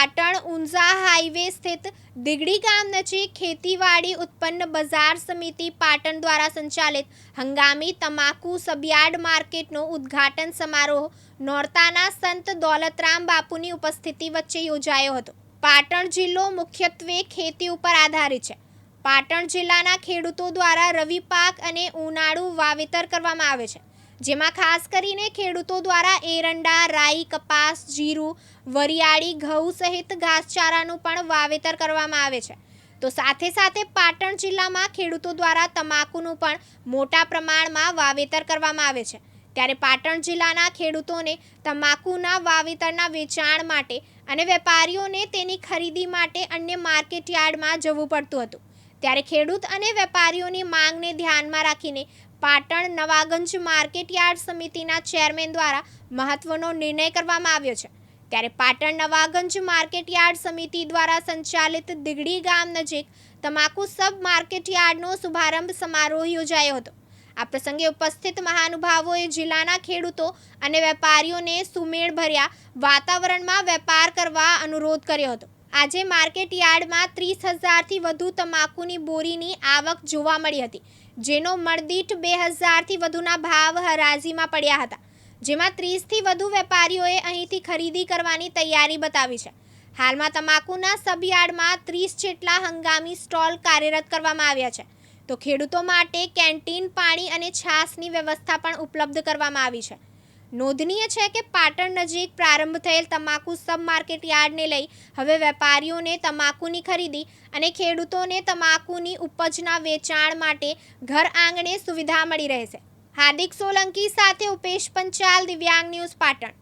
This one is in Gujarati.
પાટણ ઊંઝા હાઈવે સ્થિત દિગડી ગામ નજીક ખેતીવાડી ઉત્પન્ન બજાર સમિતિ પાટણ દ્વારા સંચાલિત હંગામી તમાકુ સબયાર્ડ માર્કેટનો ઉદ્ઘાટન સમારોહ નોરતાના સંત દોલતરામ બાપુની ઉપસ્થિતિ વચ્ચે યોજાયો હતો. પાટણ જિલ્લો મુખ્યત્વે ખેતી ઉપર આધારિત છે. પાટણ જિલ્લાના ખેડૂતો દ્વારા રવિ પાક અને ઉનાળુ વાવેતર કરવામાં આવે છે. જેમાં ખાસ કરીને ખેડૂતો દ્વારા એરંડા, રાઈ, કપાસ, જીરું, વરિયાળી, ઘઉં સહિત ઘાસચારાનું પણ વાવેતર કરવામાં આવે છે. તો સાથે સાથે પાટણ જિલ્લામાં ખેડૂતો દ્વારા તમાકુનું પણ મોટા પ્રમાણમાં વાવેતર કરવામાં આવે છે. ત્યારે પાટણ જિલ્લાના ખેડૂતોને તમાકુના વાવેતરના વેચાણ માટે અને વેપારીઓને તેની ખરીદી માટે અન્ય માર્કેટ યાર્ડમાં જવું પડતું હતું. ત્યારે ખેડૂત અને વેપારીઓની માંગને ધ્યાનમાં રાખીને પાટણ નવાગંજ માર્કેટ યાર્ડ સમિતિના ચેરમેન દ્વારા મહત્વનો નિર્ણય કરવામાં આવ્યો છે. ત્યારે પાટણ નવાગંજ માર્કેટ યાર્ડ સમિતિ દ્વારા સંચાલિત દીગડી ગામ નજીક તમાકુ સબ માર્કેટ યાર્ડનો શુભારંભ સમારોહ યોજાયો હતો. આ પ્રસંગે ઉપસ્થિત મહાનુભાવોએ જિલ્લાના ખેડૂતો અને વેપારીઓને સુમેળભર્યા વાતાવરણમાં વેપાર કરવા અનુરોધ કર્યો હતો. આજે માર્કેટ યાર્ડમાં ત્રીસ હજારથી વધુ તમાકુની બોરીની આવક જોવા મળી હતી, જેનો મળદીઠ બે હજારથી વધુના ભાવ હરાજીમાં પડ્યા હતા. જેમાં ત્રીસથી વધુ વેપારીઓએ અહીંથી ખરીદી કરવાની તૈયારી બતાવી છે. હાલમાં તમાકુના સબયાર્ડમાં ત્રીસ જેટલા હંગામી સ્ટોલ કાર્યરત કરવામાં આવ્યા છે. તો ખેડૂતો માટે કેન્ટીન પાણી અને છાશની વ્યવસ્થા પણ ઉપલબ્ધ કરવામાં આવી છે. નોંધનીય છે કે પાટણ નજીક પ્રારંભ થયેલ તમાકુ સબ માર્કેટ યાર્ડને લઈ હવે વેપારીઓને તમાકુની ખરીદી અને ખેડૂતોને તમાકુની ઉપજના વેચાણ માટે ઘર આંગણે સુવિધા મળી રહેશે. હાર્દિક સોલંકી સાથે ઉપેશ પંચાલ, દિવ્યાંગ ન્યૂઝ પાટણ.